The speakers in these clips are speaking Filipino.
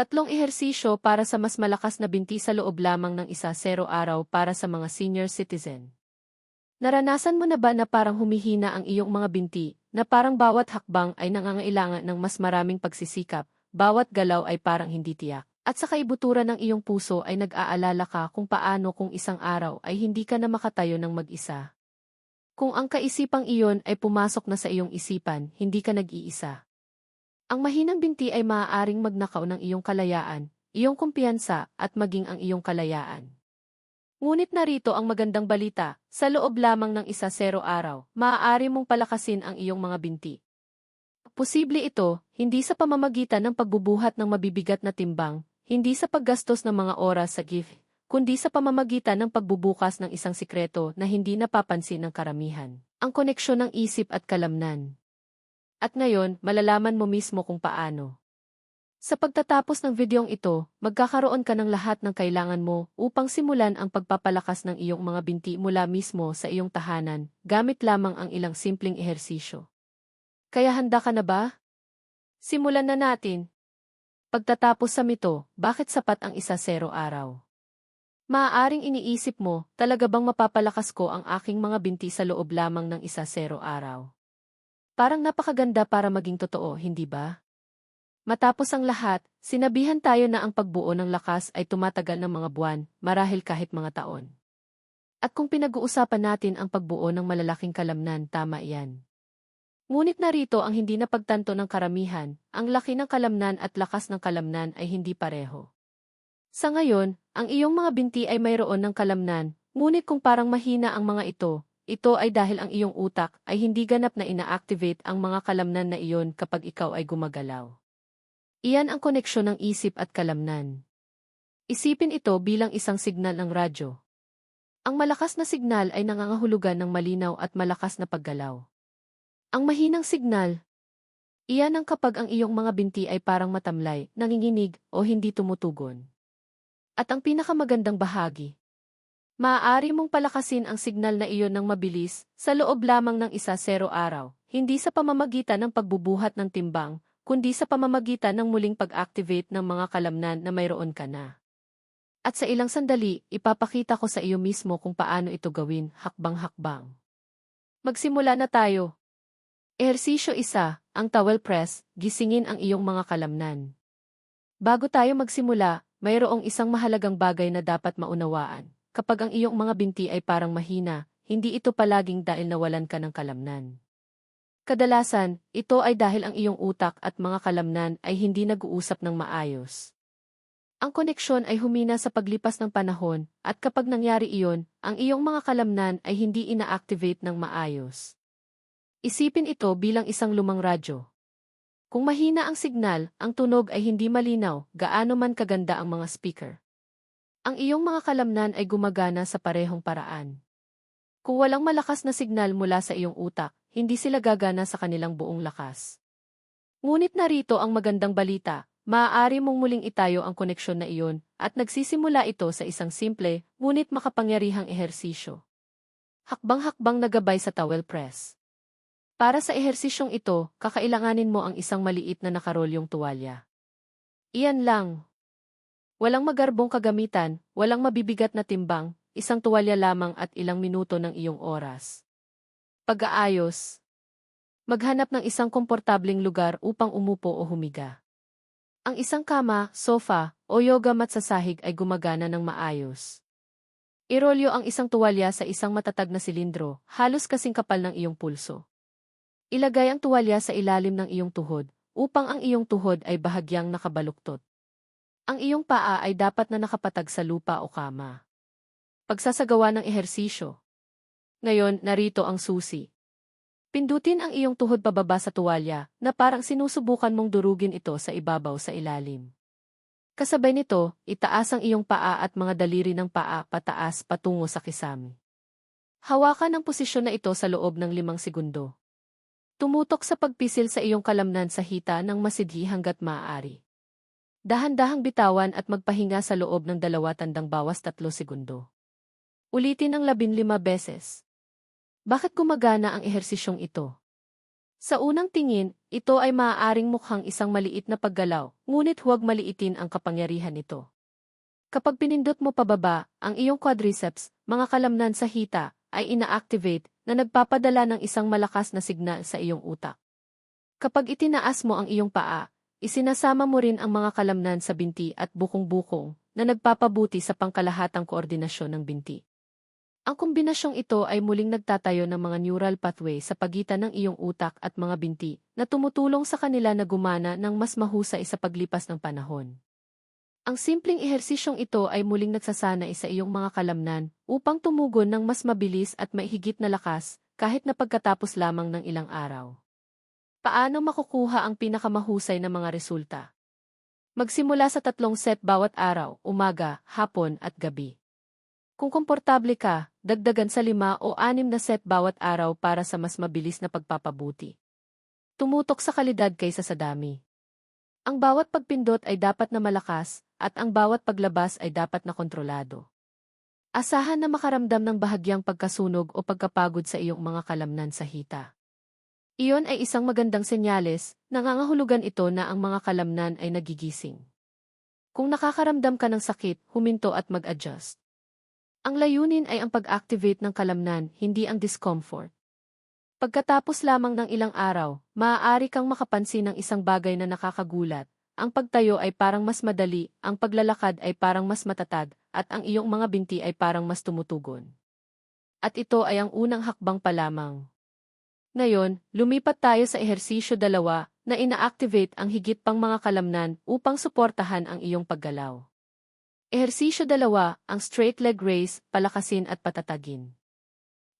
Tatlong ehersisyo para sa mas malakas na binti sa loob lamang ng isa zero araw para sa mga senior citizen. Naranasan mo na ba na parang humihina ang iyong mga binti, na parang bawat hakbang ay nangangailangan ng mas maraming pagsisikap, bawat galaw ay parang hindi tiyak, at sa kaibuturan ng iyong puso ay nag-aalala ka kung paano kung isang araw ay hindi ka na makatayo ng mag-isa. Kung ang kaisipang iyon ay pumasok na sa iyong isipan, hindi ka nag-iisa. Ang mahinang binti ay maaaring magnakaw ng iyong kalayaan, iyong kumpiyansa, at maging ang iyong kalayaan. Ngunit narito ang magandang balita, sa loob lamang ng isa zero araw, maaari mong palakasin ang iyong mga binti. Posible ito, hindi sa pamamagitan ng pagbubuhat ng mabibigat na timbang, hindi sa paggastos ng mga oras sa gift, kundi sa pamamagitan ng pagbubukas ng isang sikreto na hindi napapansin ng karamihan. Ang koneksyon ng isip at kalamnan. At ngayon, malalaman mo mismo kung paano. Sa pagtatapos ng videong ito, magkakaroon ka ng lahat ng kailangan mo upang simulan ang pagpapalakas ng iyong mga binti mula mismo sa iyong tahanan, gamit lamang ang ilang simpleng ehersisyo. Kaya handa ka na ba? Simulan na natin. Pagtatapos sa mito, bakit sapat ang isa zero araw? Maaaring iniisip mo, talaga bang mapapalakas ko ang aking mga binti sa loob lamang ng isa zero araw? Parang napakaganda para maging totoo, hindi ba? Matapos ang lahat, sinabihan tayo na ang pagbuo ng lakas ay tumatagal ng mga buwan, marahil kahit mga taon. At kung pinag-uusapan natin ang pagbuo ng malalaking kalamnan, tama iyan. Ngunit narito ang hindi napagtanto ng karamihan, ang laki ng kalamnan at lakas ng kalamnan ay hindi pareho. Sa ngayon, ang iyong mga binti ay mayroon ng kalamnan, ngunit kung parang mahina ang mga ito, ito ay dahil ang iyong utak ay hindi ganap na ina-activate ang mga kalamnan na iyon kapag ikaw ay gumagalaw. Iyan ang koneksyon ng isip at kalamnan. Isipin ito bilang isang signal ng radyo. Ang malakas na signal ay nangangahulugan ng malinaw at malakas na paggalaw. Ang mahinang signal, iyan ang kapag ang iyong mga binti ay parang matamlay, nanginginig, o hindi tumutugon. At ang pinakamagandang bahagi, Maaari mong palakasin ang signal na iyon ng mabilis, sa loob lamang ng isa zero araw, hindi sa pamamagitan ng pagbubuhat ng timbang, kundi sa pamamagitan ng muling pag-activate ng mga kalamnan na mayroon ka na. At sa ilang sandali, ipapakita ko sa iyo mismo kung paano ito gawin, hakbang-hakbang. Magsimula na tayo. Ehersisyo isa, ang towel press, gisingin ang iyong mga kalamnan. Bago tayo magsimula, mayroong isang mahalagang bagay na dapat maunawaan. Kapag ang iyong mga binti ay parang mahina, hindi ito palaging dahil nawalan ka ng kalamnan. Kadalasan, ito ay dahil ang iyong utak at mga kalamnan ay hindi nag-uusap ng maayos. Ang koneksyon ay humina sa paglipas ng panahon, at kapag nangyari iyon, ang iyong mga kalamnan ay hindi ina-activate ng maayos. Isipin ito bilang isang lumang radyo. Kung mahina ang signal, ang tunog ay hindi malinaw, gaano man kaganda ang mga speaker. Ang iyong mga kalamnan ay gumagana sa parehong paraan. Kung walang malakas na signal mula sa iyong utak, hindi sila gagana sa kanilang buong lakas. Ngunit narito ang magandang balita, maaari mong muling itayo ang koneksyon na iyon, at nagsisimula ito sa isang simple, ngunit makapangyarihang ehersisyo. Hakbang-hakbang nagabay sa towel press. Para sa ehersisyong ito, kakailanganin mo ang isang maliit na nakarolyong tuwalya. Iyan lang, Walang magarbong kagamitan, walang mabibigat na timbang, isang tuwalya lamang at ilang minuto ng iyong oras. Pag-aayos. Maghanap ng isang komportabling lugar upang umupo o humiga. Ang isang kama, sofa, o yoga mat sa sahig ay gumagana ng maayos. Irolyo ang isang tuwalya sa isang matatag na silindro, halos kasing kapal ng iyong pulso. Ilagay ang tuwalya sa ilalim ng iyong tuhod, upang ang iyong tuhod ay bahagyang nakabaluktot. Ang iyong paa ay dapat na nakapatag sa lupa o kama. Pagsasagawa ng ehersisyo. Ngayon, narito ang susi. Pindutin ang iyong tuhod pababa sa tuwalya na parang sinusubukan mong durugin ito sa ibabaw sa ilalim. Kasabay nito, itaas ang iyong paa at mga daliri ng paa pataas patungo sa kisame. Hawakan ang posisyon na ito sa loob ng limang segundo. Tumutok sa pagpisil sa iyong kalamnan sa hita ng masidhi hanggat maaari. Dahan-dahang bitawan at magpahinga sa loob ng dalawa tandang bawas tatlo segundo. Ulitin ang labinlima beses. Bakit gumagana ang ehersisyong ito? Sa unang tingin, ito ay maaaring mukhang isang maliit na paggalaw, ngunit huwag maliitin ang kapangyarihan nito. Kapag pinindot mo pababa, ang iyong quadriceps, mga kalamnan sa hita, ay ina-activate na nagpapadala ng isang malakas na signal sa iyong utak. Kapag itinaas mo ang iyong paa, isinasama mo rin ang mga kalamnan sa binti at bukong-bukong na nagpapabuti sa pangkalahatang koordinasyon ng binti. Ang kombinasyong ito ay muling nagtatayo ng mga neural pathway sa pagitan ng iyong utak at mga binti na tumutulong sa kanila na gumana ng mas mahusay sa paglipas ng panahon. Ang simpleng ehersisyong ito ay muling nagsasanay sa iyong mga kalamnan upang tumugon ng mas mabilis at maihigit na lakas kahit na pagkatapos lamang ng ilang araw. Paano makukuha ang pinakamahusay na mga resulta? Magsimula sa tatlong set bawat araw, umaga, hapon at gabi. Kung komportable ka, dagdagan sa lima o anim na set bawat araw para sa mas mabilis na pagpapabuti. Tumutok sa kalidad kaysa sa dami. Ang bawat pagpindot ay dapat na malakas, at ang bawat paglabas ay dapat na kontrolado. Asahan na makaramdam ng bahagyang pagkasunog o pagkapagod sa iyong mga kalamnan sa hita. Iyon ay isang magandang senyales, nangangahulugan ito na ang mga kalamnan ay nagigising. Kung nakakaramdam ka ng sakit, huminto at mag-adjust. Ang layunin ay ang pag-activate ng kalamnan, hindi ang discomfort. Pagkatapos lamang ng ilang araw, maaari kang makapansin ng isang bagay na nakakagulat. Ang pagtayo ay parang mas madali, ang paglalakad ay parang mas matatag, at ang iyong mga binti ay parang mas tumutugon. At ito ay ang unang hakbang pa lamang. Ngayon, lumipat tayo sa ehersisyo dalawa na ina-activate ang higit pang mga kalamnan upang suportahan ang iyong paggalaw. Ehersisyo dalawa, ang straight leg raise, palakasin at patatagin.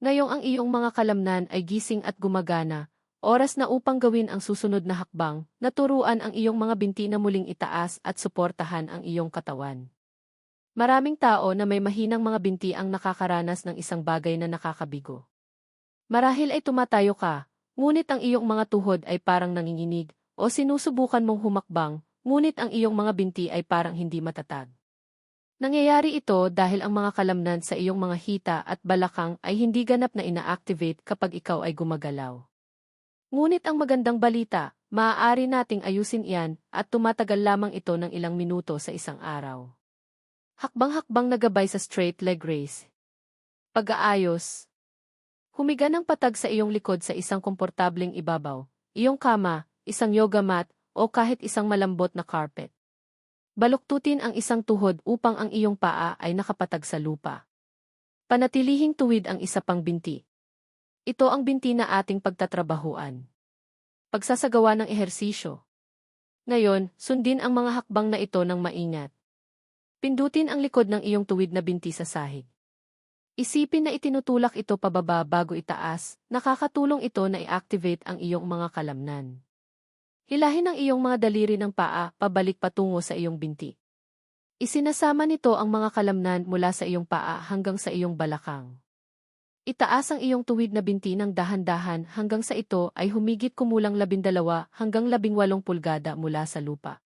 Ngayong ang iyong mga kalamnan ay gising at gumagana, oras na upang gawin ang susunod na hakbang, naturuan ang iyong mga binti na muling itaas at suportahan ang iyong katawan. Maraming tao na may mahinang mga binti ang nakakaranas ng isang bagay na nakakabigo. Marahil ay tumatayo ka, ngunit ang iyong mga tuhod ay parang nanginginig, o sinusubukan mong humakbang, ngunit ang iyong mga binti ay parang hindi matatag. Nangyayari ito dahil ang mga kalamnan sa iyong mga hita at balakang ay hindi ganap na ina-activate kapag ikaw ay gumagalaw. Ngunit ang magandang balita, maaari nating ayusin iyan at tumatagal lamang ito ng ilang minuto sa isang araw. Hakbang-hakbang nagabay sa straight leg raise. Pag-aayos. Humiga ng patag sa iyong likod sa isang komportableng ibabaw, iyong kama, isang yoga mat, o kahit isang malambot na carpet. Baluktutin ang isang tuhod upang ang iyong paa ay nakapatag sa lupa. Panatilihing tuwid ang isa pang binti. Ito ang binti na ating pagtatrabahuan. Pagsasagawa ng ehersisyo. Ngayon, sundin ang mga hakbang na ito ng maingat. Pindutin ang likod ng iyong tuwid na binti sa sahig. Isipin na itinutulak ito pababa bago itaas, nakakatulong ito na i-activate ang iyong mga kalamnan. Hilahin ang iyong mga daliri ng paa pabalik patungo sa iyong binti. Isinasama nito ang mga kalamnan mula sa iyong paa hanggang sa iyong balakang. Itaas ang iyong tuwid na binti ng dahan-dahan hanggang sa ito ay humigit kumulang labindalawa hanggang labingwalong pulgada mula sa lupa.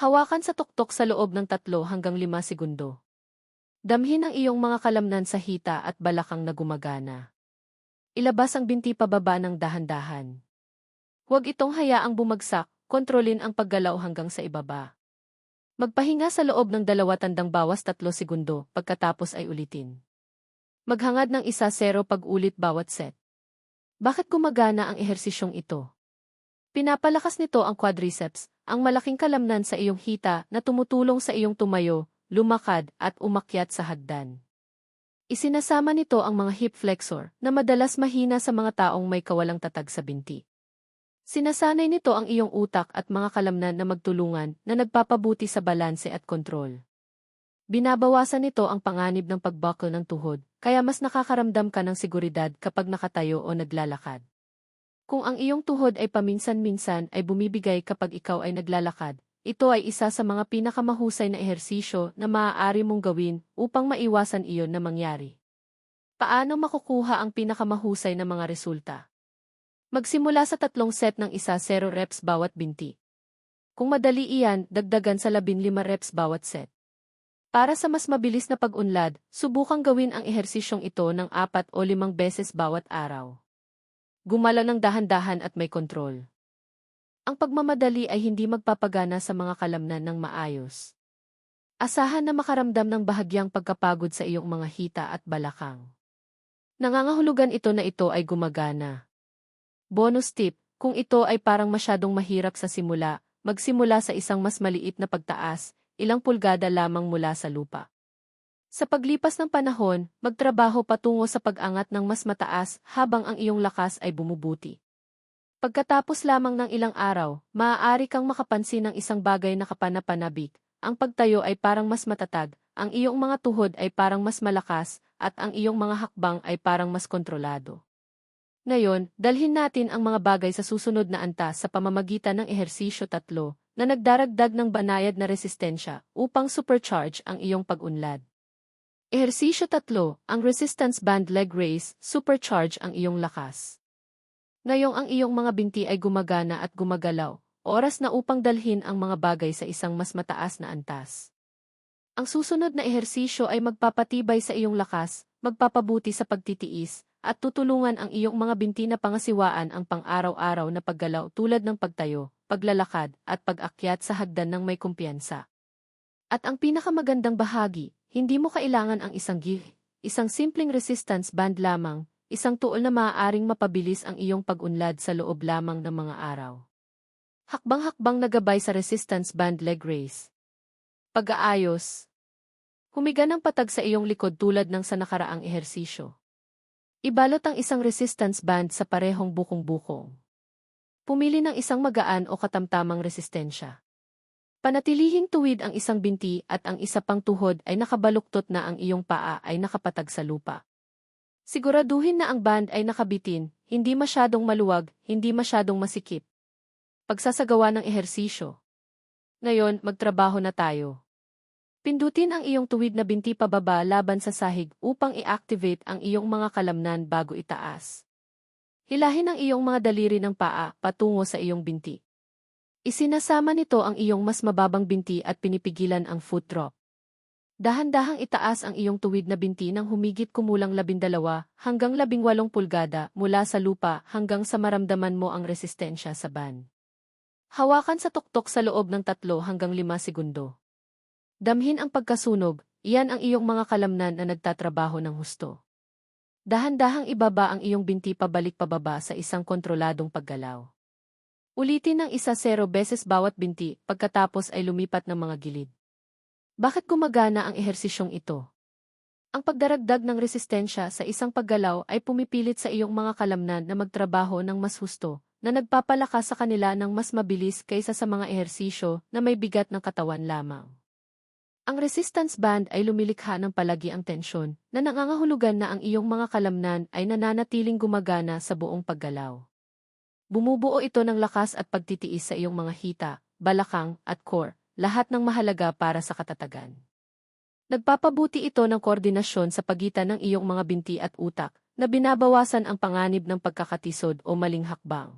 Hawakan sa tuktok sa loob ng tatlo hanggang lima segundo. Damhin ang iyong mga kalamnan sa hita at balakang na gumagana. Ilabas ang binti pababa ng dahan-dahan. Huwag itong hayaang bumagsak, kontrolin ang paggalaw hanggang sa ibaba. Magpahinga sa loob ng dalawa tandang bawas tatlo segundo, pagkatapos ay ulitin. Maghangad ng isa zero pag ulit bawat set. Bakit gumagana ang ehersisyong ito? Pinapalakas nito ang quadriceps, ang malaking kalamnan sa iyong hita na tumutulong sa iyong tumayo, lumakad at umakyat sa hagdan. Isinasama nito ang mga hip flexor na madalas mahina sa mga taong may kawalang tatag sa binti. Sinasanay nito ang iyong utak at mga kalamnan na magtulungan na nagpapabuti sa balanse at kontrol. Binabawasan nito ang panganib ng pagbakol ng tuhod, kaya mas nakakaramdam ka ng seguridad kapag nakatayo o naglalakad. Kung ang iyong tuhod ay paminsan-minsan ay bumibigay kapag ikaw ay naglalakad, ito ay isa sa mga pinakamahusay na ehersisyo na maaari mong gawin upang maiwasan iyon na mangyari. Paano makukuha ang pinakamahusay na mga resulta? Magsimula sa tatlong set ng isa 0 reps bawat binti. Kung madali iyan, dagdagan sa 15 reps bawat set. Para sa mas mabilis na pag-unlad, subukang gawin ang ehersisyong ito ng apat o limang beses bawat araw. Gumala ng dahan-dahan at may kontrol. Ang pagmamadali ay hindi magpapagana sa mga kalamnan ng maayos. Asahan na makaramdam ng bahagyang pagkapagod sa iyong mga hita at balakang. Nangangahulugan ito na ito ay gumagana. Bonus tip, kung ito ay parang masyadong mahirap sa simula, magsimula sa isang mas maliit na pagtaas, ilang pulgada lamang mula sa lupa. Sa paglipas ng panahon, magtrabaho patungo sa pag-angat ng mas mataas habang ang iyong lakas ay bumubuti. Pagkatapos lamang ng ilang araw, maaari kang makapansin ng isang bagay na kapanapanabik, ang pagtayo ay parang mas matatag, ang iyong mga tuhod ay parang mas malakas, at ang iyong mga hakbang ay parang mas kontrolado. Ngayon, dalhin natin ang mga bagay sa susunod na antas sa pamamagitan ng ehersisyo tatlo na nagdaragdag ng banayad na resistensya upang supercharge ang iyong pag-unlad. Ehersisyo tatlo, ang resistance band leg raise, supercharge ang iyong lakas. Ngayong ang iyong mga binti ay gumagana at gumagalaw, Oras na upang dalhin ang mga bagay sa isang mas mataas na antas. Ang susunod na ehersisyo ay magpapatibay sa iyong lakas, magpapabuti sa pagtitiis, at tutulungan ang iyong mga binti na pangasiwaan ang pang-araw-araw na paggalaw tulad ng pagtayo, paglalakad, at pag-akyat sa hagdan ng may kumpiyansa. At ang pinakamagandang bahagi, hindi mo kailangan ang isang gear, isang simpleng resistance band lamang, isang tuol na maaaring mapabilis ang iyong pag-unlad sa loob lamang ng mga araw. Hakbang-hakbang nagabay sa resistance band leg raise. Pag-aayos. Humiga ng patag sa iyong likod tulad ng sa nakaraang ehersisyo. Ibalot ang isang resistance band sa parehong bukong-bukong. Pumili ng isang magaan o katamtamang resistensya. Panatilihing tuwid ang isang binti at ang isa pang tuhod ay nakabaluktot na ang iyong paa ay nakapatag sa lupa. Siguraduhin na ang band ay nakabitin, hindi masyadong maluwag, hindi masyadong masikip, Pagsasagawa ng ehersisyo. Ngayon, magtrabaho na tayo. Pindutin ang iyong tuwid na binti pababa laban sa sahig upang i-activate ang iyong mga kalamnan bago itaas. Hilahin ang iyong mga daliri ng paa patungo sa iyong binti. Isinasama nito ang iyong mas mababang binti at pinipigilan ang foot drop. Dahan-dahang itaas ang iyong tuwid na binti ng humigit kumulang labindalawa hanggang labingwalong pulgada mula sa lupa hanggang sa maramdaman mo ang resistensya sa ban. Hawakan sa tuktok sa loob ng tatlo hanggang lima segundo. Damhin ang pagkasunog, iyan ang iyong mga kalamnan na nagtatrabaho ng husto. Dahan-dahang ibaba ang iyong binti pabalik pababa sa isang kontroladong paggalaw. Ulitin ng isa zero beses bawat binti pagkatapos ay lumipat ng mga gilid. Bakit gumagana ang ehersisyong ito? Ang pagdaragdag ng resistensya sa isang paggalaw ay pumipilit sa iyong mga kalamnan na magtrabaho ng mas husto, na nagpapalakas sa kanila ng mas mabilis kaysa sa mga ehersisyo na may bigat ng katawan lamang. Ang resistance band ay lumilikha ng palagi ang tensyon na nangangahulugan na ang iyong mga kalamnan ay nananatiling gumagana sa buong paggalaw. Bumubuo ito ng lakas at pagtitiis sa iyong mga hita, balakang, at core, lahat ng mahalaga para sa katatagan. Nagpapabuti ito ng koordinasyon sa pagitan ng iyong mga binti at utak, na binabawasan ang panganib ng pagkakatisod o maling hakbang.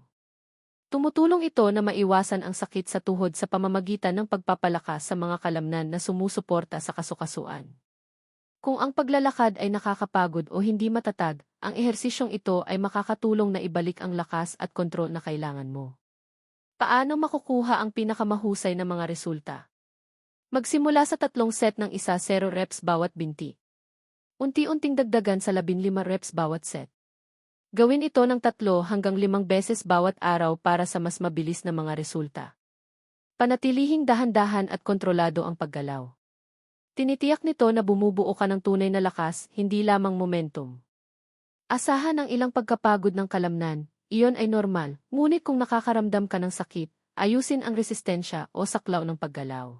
Tumutulong ito na maiwasan ang sakit sa tuhod sa pamamagitan ng pagpapalakas sa mga kalamnan na sumusuporta sa kasukasuan. Kung ang paglalakad ay nakakapagod o hindi matatag, ang ehersisyong ito ay makakatulong na ibalik ang lakas at kontrol na kailangan mo. Paano makukuha ang pinakamahusay na mga resulta? Magsimula sa tatlong set ng isa 0 reps bawat binti. Unti-unting dagdagan sa 15 reps bawat set. Gawin ito ng tatlo hanggang limang beses bawat araw para sa mas mabilis na mga resulta. Panatilihing dahan-dahan at kontrolado ang paggalaw. Tinitiyak nito na bumubuo ka ng tunay na lakas, hindi lamang momentum. Asahan ang ilang pagkapagod ng kalamnan, iyon ay normal, ngunit kung nakakaramdam ka ng sakit, ayusin ang resistensya o saklaw ng paggalaw.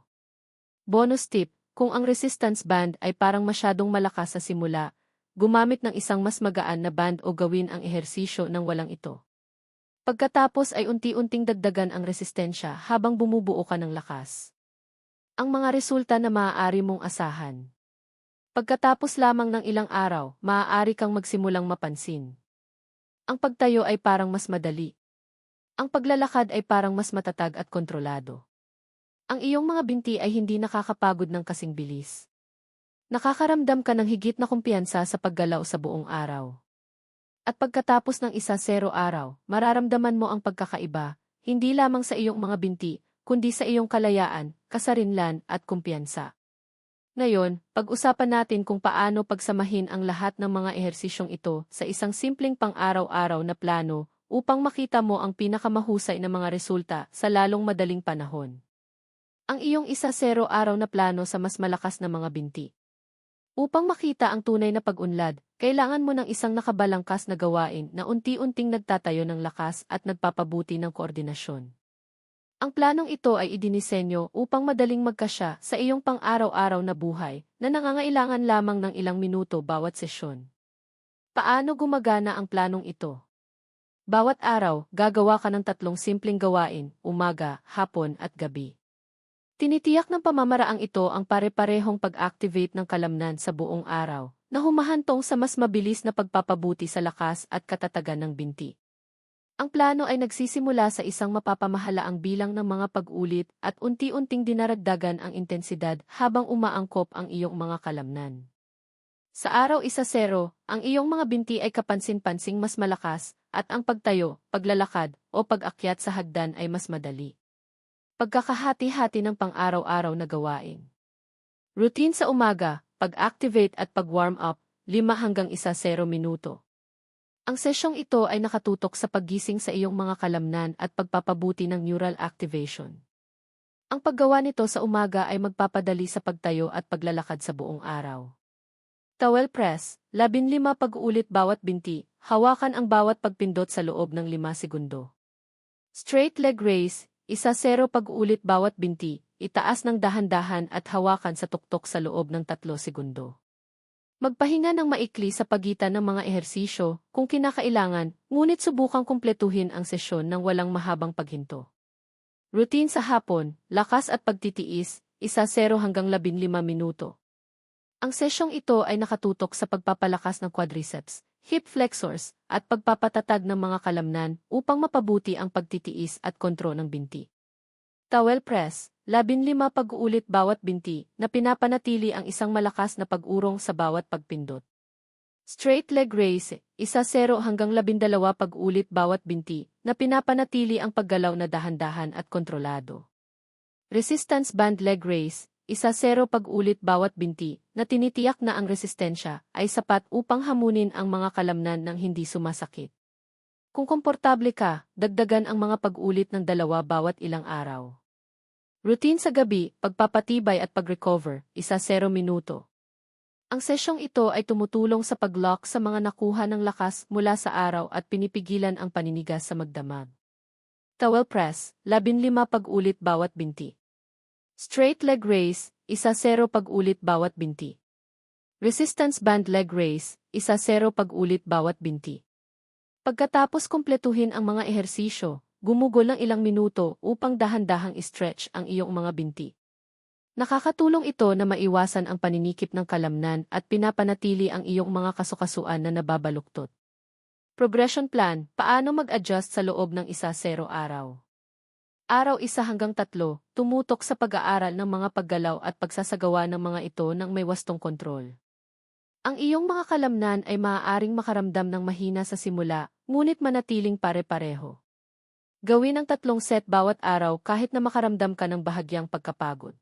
Bonus tip, kung ang resistance band ay parang masyadong malakas sa simula, gumamit ng isang mas magaan na band o gawin ang ehersisyo ng walang ito. Pagkatapos ay unti-unting dagdagan ang resistensya habang bumubuo ka ng lakas. Ang mga resulta na maaari mong asahan. Pagkatapos lamang ng ilang araw, maaari kang magsimulang mapansin. Ang pagtayo ay parang mas madali. Ang paglalakad ay parang mas matatag at kontrolado. Ang iyong mga binti ay hindi nakakapagod ng kasing bilis. Nakakaramdam ka ng higit na kumpiyansa sa paggalaw sa buong araw. At pagkatapos ng isa zero araw, mararamdaman mo ang pagkakaiba, hindi lamang sa iyong mga binti, kundi sa iyong kalayaan, kasarinlan at kumpiyansa. Ngayon, pag-usapan natin kung paano pagsamahin ang lahat ng mga ehersisyong ito sa isang simpleng pang-araw-araw na plano upang makita mo ang pinakamahusay na mga resulta sa lalong madaling panahon. Ang iyong isa zero araw na plano sa mas malakas na mga binti. Upang makita ang tunay na pag-unlad, kailangan mo ng isang nakabalangkas na gawain na unti-unting nagtatayo ng lakas at nagpapabuti ng koordinasyon. Ang planong ito ay idinisenyo upang madaling magkasya sa iyong pang-araw-araw na buhay na nangangailangan lamang ng ilang minuto bawat sesyon. Paano gumagana ang planong ito? Bawat araw, gagawa ka ng tatlong simpleng gawain, umaga, hapon at gabi. Tinitiyak ng pamamaraang ito ang pare-parehong pag-activate ng kalamnan sa buong araw, na humahantong sa mas mabilis na pagpapabuti sa lakas at katatagan ng binti. Ang plano ay nagsisimula sa isang mapapamahalaang bilang ng mga pag-ulit at unti-unting dinaragdagan ang intensidad habang umaangkop ang iyong mga kalamnan. Sa araw isa zero, ang iyong mga binti ay kapansin-pansing mas malakas at ang pagtayo, paglalakad, o pag-akyat sa hagdan ay mas madali. Pagkakahati-hati ng pang-araw-araw na gawain. Routine sa umaga, pag-activate at pag-warm up, 5 hanggang 1 0 minuto. Ang sesyong ito ay nakatutok sa paggising sa iyong mga kalamnan at pagpapabuti ng neural activation. Ang paggawa nito sa umaga ay magpapadali sa pagtayo at paglalakad sa buong araw. Towel press, 15 pag-ulit bawat binti, hawakan ang bawat pagpindot sa loob ng 5 segundo. Straight leg raise, isa zero pag-ulit bawat binti, itaas ng dahan-dahan at hawakan sa tuktok sa loob ng 3 segundo. Magpahinga ng maikli sa pagitan ng mga ehersisyo kung kinakailangan, ngunit subukang kumpletuhin ang sesyon ng walang mahabang paghinto. Routine sa hapon, lakas at pagtitiis, isa 0 hanggang 15 minuto. Ang sesyong ito ay nakatutok sa pagpapalakas ng quadriceps, hip flexors, at pagpapatatag ng mga kalamnan upang mapabuti ang pagtitiis at kontro ng binti. Towel press, 15 pag-uulit bawat binti na pinapanatili ang isang malakas na pag-urong sa bawat pagpindot. Straight leg raise, isa 0 hanggang 12 pag-ulit bawat binti na pinapanatili ang paggalaw na dahan-dahan at kontrolado. Resistance band leg raise, isa 0 pag-ulit bawat binti na tinitiyak na ang resistensya ay sapat upang hamunin ang mga kalamnan ng hindi sumasakit. Kung komportable ka, dagdagan ang mga pag-ulit ng dalawa bawat ilang araw. Routine sa gabi, pagpapatibay at pag-recover, isa 0 minuto. Ang sesyong ito ay tumutulong sa pag-lock sa mga nakuha ng lakas mula sa araw at pinipigilan ang paninigas sa magdamag. Towel press, 15 pag-ulit bawat binti. Straight leg raise, isa 0 pag-ulit bawat binti. Resistance band leg raise, isa 0 pag-ulit bawat binti. Pagkatapos kumpletuhin ang mga ehersisyo, gumugol ng ilang minuto upang dahan-dahang stretch ang iyong mga binti. Nakakatulong ito na maiwasan ang paninikip ng kalamnan at pinapanatili ang iyong mga kasukasuan na nababaluktot. Progression plan, paano mag-adjust sa loob ng isa zero araw. Araw isa hanggang tatlo, tumutok sa pag-aaral ng mga paggalaw at pagsasagawa ng mga ito ng may wastong kontrol. Ang iyong mga kalamnan ay maaaring makaramdam ng mahina sa simula, ngunit manatiling pare-pareho. Gawin ang tatlong set bawat araw kahit na makaramdam ka ng bahagyang pagkapagod.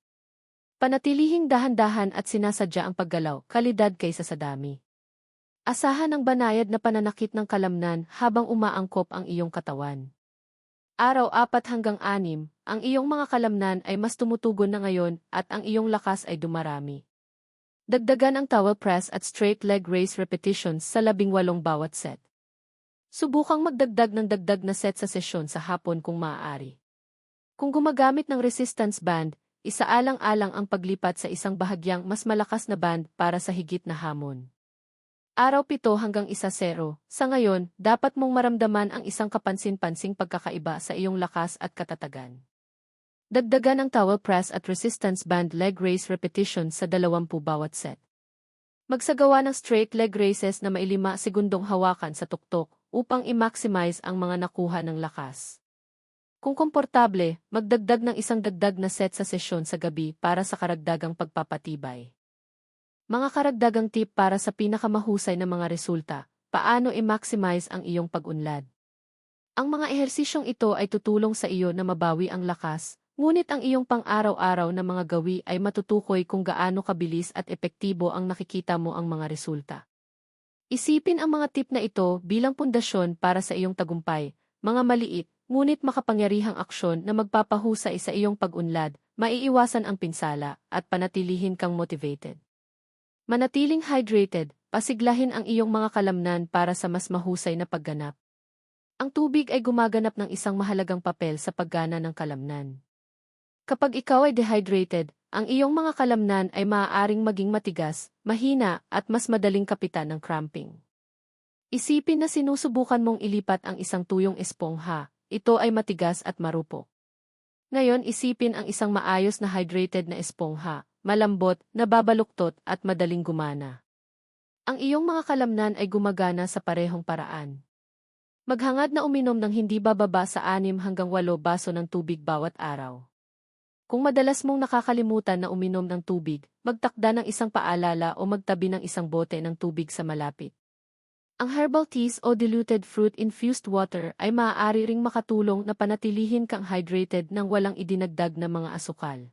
Panatilihing dahan-dahan at sinasadya ang paggalaw, kalidad kaysa sa dami. Asahan ang banayad na pananakit ng kalamnan habang umaangkop ang iyong katawan. Araw apat hanggang anim, ang iyong mga kalamnan ay mas tumutugon na ngayon at ang iyong lakas ay dumarami. Dagdagan ang towel press at straight leg raise repetitions sa labing walong bawat set. Subukang magdagdag ng dagdag na set sa sesyon sa hapon kung maaari. Kung gumagamit ng resistance band, isaalang-alang ang paglipat sa isang bahagyang mas malakas na band para sa higit na hamon. Araw 7 hanggang 1-0, sa ngayon, dapat mong maramdaman ang isang kapansin-pansing pagkakaiba sa iyong lakas at katatagan. Dagdagan ang towel press at resistance band leg raise repetition sa 20 bawat set. Magsagawa ng straight leg raises na mailima segundong hawakan sa tuktok upang i-maximize ang mga nakuha ng lakas. Kung komportable, magdagdag ng isang dagdag na set sa sesyon sa gabi para sa karagdagang pagpapatibay. Mga karagdagang tip para sa pinakamahusay na mga resulta, paano i-maximize ang iyong pag-unlad. Ang mga ehersisyong ito ay tutulong sa iyo na mabawi ang lakas, ngunit ang iyong pang-araw-araw na mga gawi ay matutukoy kung gaano kabilis at epektibo ang nakikita mo ang mga resulta. Isipin ang mga tip na ito bilang pundasyon para sa iyong tagumpay, mga maliit, ngunit makapangyarihang aksyon na magpapahusay sa iyong pag-unlad, maiiwasan ang pinsala, at panatilihin kang motivated. Manatiling hydrated, pasiglahin ang iyong mga kalamnan para sa mas mahusay na pagganap. Ang tubig ay gumaganap ng isang mahalagang papel sa paggana ng kalamnan. Kapag ikaw ay dehydrated, ang iyong mga kalamnan ay maaaring maging matigas, mahina, at mas madaling kapitan ng cramping. Isipin na sinusubukan mong ilipat ang isang tuyong espongha, ito ay matigas at marupok. Ngayon isipin ang isang maayos na hydrated na espongha, malambot, nababaluktot at madaling gumana. Ang iyong mga kalamnan ay gumagana sa parehong paraan. Maghangad na uminom ng hindi bababa sa 6 hanggang 8 baso ng tubig bawat araw. Kung madalas mong nakakalimutan na uminom ng tubig, magtakda ng isang paalala o magtabi ng isang bote ng tubig sa malapit. Ang herbal teas o diluted fruit-infused water ay maaari ring makatulong na panatilihin kang hydrated nang walang idinagdag na mga asukal.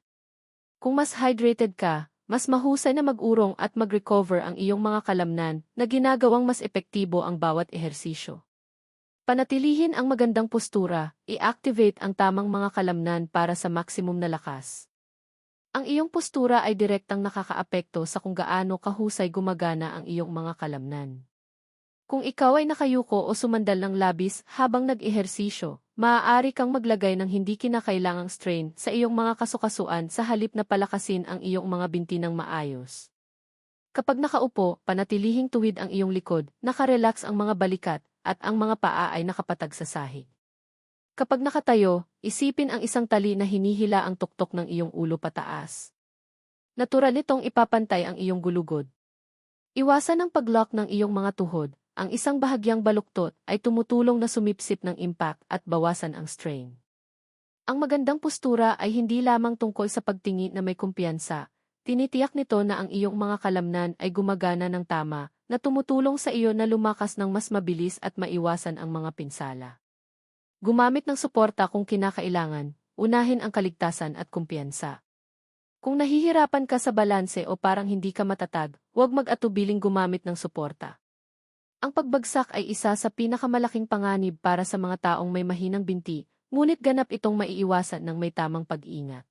Kung mas hydrated ka, mas mahusay na mag-urong at mag-recover ang iyong mga kalamnan na ginagawang mas epektibo ang bawat ehersisyo. Panatilihin ang magandang postura, i-activate ang tamang mga kalamnan para sa maksimum na lakas. Ang iyong postura ay direktang nakakaapekto sa kung gaano kahusay gumagana ang iyong mga kalamnan. Kung ikaw ay nakayuko o sumandal ng labis habang nag-ehersisyo, maaari kang maglagay ng hindi kinakailangang strain sa iyong mga kasukasuan sa halip na palakasin ang iyong mga binti ng maayos. Kapag nakaupo, panatilihing tuwid ang iyong likod, nakarelax ang mga balikat, at ang mga paa ay nakapatag sa sahig. Kapag nakatayo, isipin ang isang tali na hinihila ang tuktok ng iyong ulo pataas. Natural nitong ipapantay ang iyong gulugod. Iwasan ang paglock ng iyong mga tuhod, ang isang bahagyang baluktot ay tumutulong na sumipsip ng impact at bawasan ang strain. Ang magandang postura ay hindi lamang tungkol sa pagtingin na may kumpiyansa, tinitiyak nito na ang iyong mga kalamnan ay gumagana ng tama, na tumutulong sa iyo na lumakas ng mas mabilis at maiwasan ang mga pinsala. Gumamit ng suporta kung kinakailangan, unahin ang kaligtasan at kumpiyansa. Kung nahihirapan ka sa balanse o parang hindi ka matatag, huwag mag-atubiling gumamit ng suporta. Ang pagbagsak ay isa sa pinakamalaking panganib para sa mga taong may mahinang binti, ngunit ganap itong maiiwasan ng may tamang pag-iingat.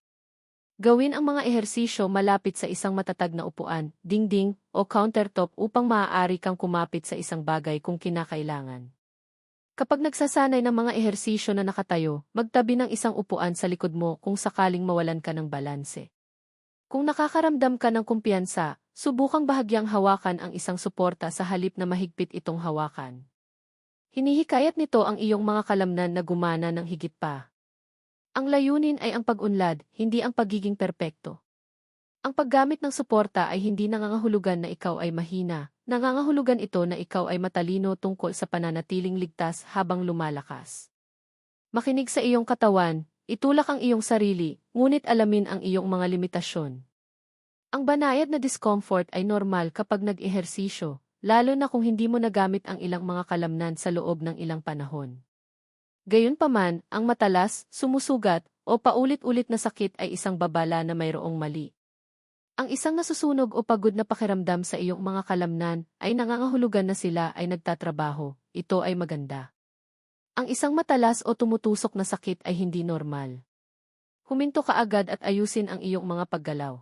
Gawin ang mga ehersisyo malapit sa isang matatag na upuan, dingding, o countertop upang maaari kang kumapit sa isang bagay kung kinakailangan. Kapag nagsasanay ng mga ehersisyo na nakatayo, magtabi ng isang upuan sa likod mo kung sakaling mawalan ka ng balanse. Kung nakakaramdam ka ng kumpiyansa, subukang bahagyang hawakan ang isang suporta sa halip na mahigpit itong hawakan. Hinihikayat nito ang iyong mga kalamnan na gumana ng higit pa. Ang layunin ay ang pag-unlad, hindi ang pagiging perpekto. Ang paggamit ng suporta ay hindi nangangahulugan na ikaw ay mahina, nangangahulugan ito na ikaw ay matalino tungkol sa pananatiling ligtas habang lumalakas. Makinig sa iyong katawan, itulak ang iyong sarili, ngunit alamin ang iyong mga limitasyon. Ang banayad na discomfort ay normal kapag nag-ehersisyo, lalo na kung hindi mo nagamit ang ilang mga kalamnan sa loob ng ilang panahon. Gayunpaman, ang matalas, sumusugat, o paulit-ulit na sakit ay isang babala na mayroong mali. Ang isang nasusunog o pagod na pakiramdam sa iyong mga kalamnan ay nangangahulugan na sila ay nagtatrabaho, ito ay maganda. Ang isang matalas o tumutusok na sakit ay hindi normal. Huminto ka agad at ayusin ang iyong mga paggalaw.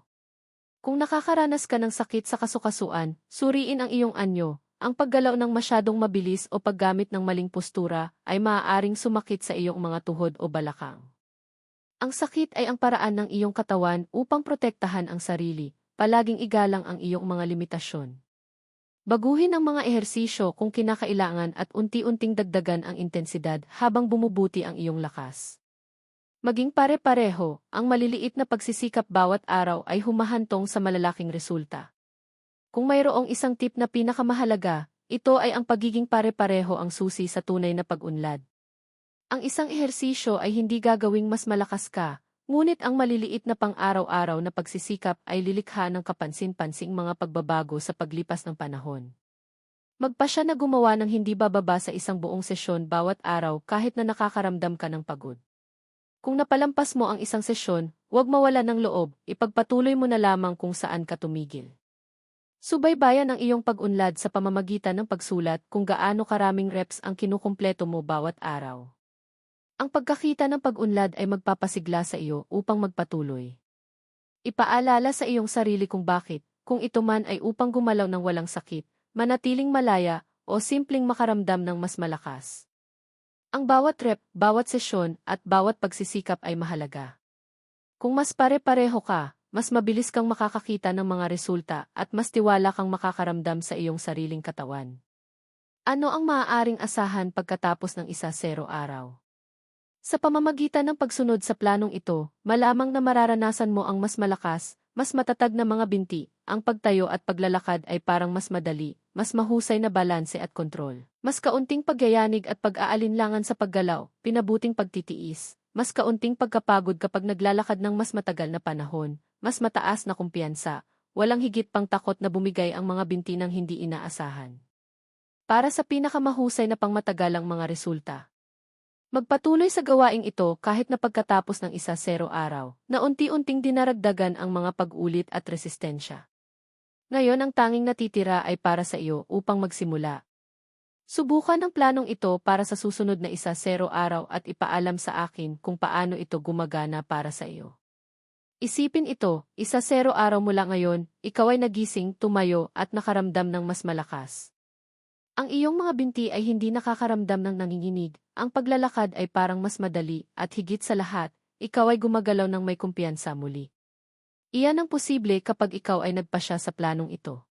Kung nakakaranas ka ng sakit sa kasukasuan, suriin ang iyong anyo, ang paggalaw ng masyadong mabilis o paggamit ng maling postura ay maaaring sumakit sa iyong mga tuhod o balakang. Ang sakit ay ang paraan ng iyong katawan upang protektahan ang sarili, palaging igalang ang iyong mga limitasyon. Baguhin ang mga ehersisyo kung kinakailangan at unti-unting dagdagan ang intensidad habang bumubuti ang iyong lakas. Maging pare-pareho, ang maliliit na pagsisikap bawat araw ay humahantong sa malalaking resulta. Kung mayroong isang tip na pinakamahalaga, ito ay ang pagiging pare-pareho ang susi sa tunay na pag-unlad. Ang isang ehersisyo ay hindi gagawing mas malakas ka, ngunit ang maliliit na pang-araw-araw na pagsisikap ay lilikha ng kapansin-pansing mga pagbabago sa paglipas ng panahon. Magpa siya na gumawa ng hindi bababa sa isang buong sesyon bawat araw kahit na nakakaramdam ka ng pagod. Kung napalampas mo ang isang sesyon, huwag mawala ng loob, ipagpatuloy mo na lamang kung saan ka tumigil. Subaybayan ang iyong pag-unlad sa pamamagitan ng pagsulat kung gaano karaming reps ang kinukumpleto mo bawat araw. Ang pagkakita ng pag-unlad ay magpapasigla sa iyo upang magpatuloy. Ipaalala sa iyong sarili kung bakit, kung ito man ay upang gumalaw ng walang sakit, manatiling malaya, o simpleng makaramdam ng mas malakas. Ang bawat rep, bawat sesyon, at bawat pagsisikap ay mahalaga. Kung mas pare-pareho ka, mas mabilis kang makakakita ng mga resulta at mas tiwala kang makakaramdam sa iyong sariling katawan. Ano ang maaaring asahan pagkatapos ng isa zero araw? Sa pamamagitan ng pagsunod sa planong ito, malamang na mararanasan mo ang mas malakas, mas matatag na mga binti, ang pagtayo at paglalakad ay parang mas madali, mas mahusay na balanse at kontrol. Mas kaunting pagyayanig at pag-aalinlangan sa paggalaw, pinabuting pagtitiis, mas kaunting pagkapagod kapag naglalakad ng mas matagal na panahon, mas mataas na kumpiyansa, walang higit pang takot na bumigay ang mga binti ng hindi inaasahan. Para sa pinakamahusay na pangmatagalang mga resulta. Magpatuloy sa gawaing ito kahit na pagkatapos ng isa zero araw, na unti-unting dinaragdagan ang mga pag-ulit at resistensya. Ngayon ang tanging natitira ay para sa iyo upang magsimula. Subukan ang planong ito para sa susunod na isa zero araw at ipaalam sa akin kung paano ito gumagana para sa iyo. Isipin ito, isa zero araw mula ngayon, ikaw ay nagising, tumayo at nakaramdam ng mas malakas. Ang iyong mga binti ay hindi nakakaramdam ng nanginginig, ang paglalakad ay parang mas madali, at higit sa lahat, ikaw ay gumagalaw ng may kumpiyansa muli. Iyan ang posible kapag ikaw ay nagpasya sa planong ito.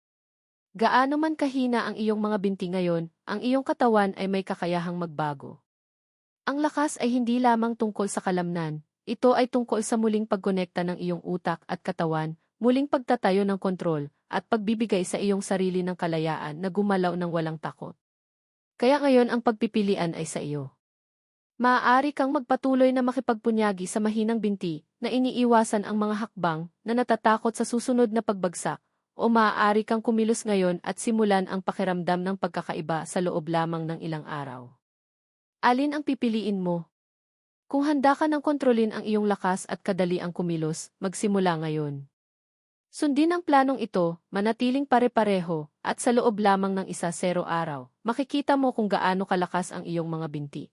Gaano man kahina ang iyong mga binti ngayon, ang iyong katawan ay may kakayahang magbago. Ang lakas ay hindi lamang tungkol sa kalamnan, ito ay tungkol sa muling pagkonekta ng iyong utak at katawan, muling pagtatayo ng kontrol, at pagbibigay sa iyong sarili ng kalayaan na gumalaw ng walang takot. Kaya ngayon ang pagpipilian ay sa iyo. Maaari kang magpatuloy na makipagpunyagi sa mahinang binti na iniiwasan ang mga hakbang na natatakot sa susunod na pagbagsak o maaari kang kumilos ngayon at simulan ang pakiramdam ng pagkakaiba sa loob lamang ng ilang araw. Alin ang pipiliin mo? Kung handa ka ng kontrolin ang iyong lakas at kadali ang kumilos, magsimula ngayon. Sundin ang planong ito, manatiling pare-pareho, at sa loob lamang ng isa zero araw, makikita mo kung gaano kalakas ang iyong mga binti.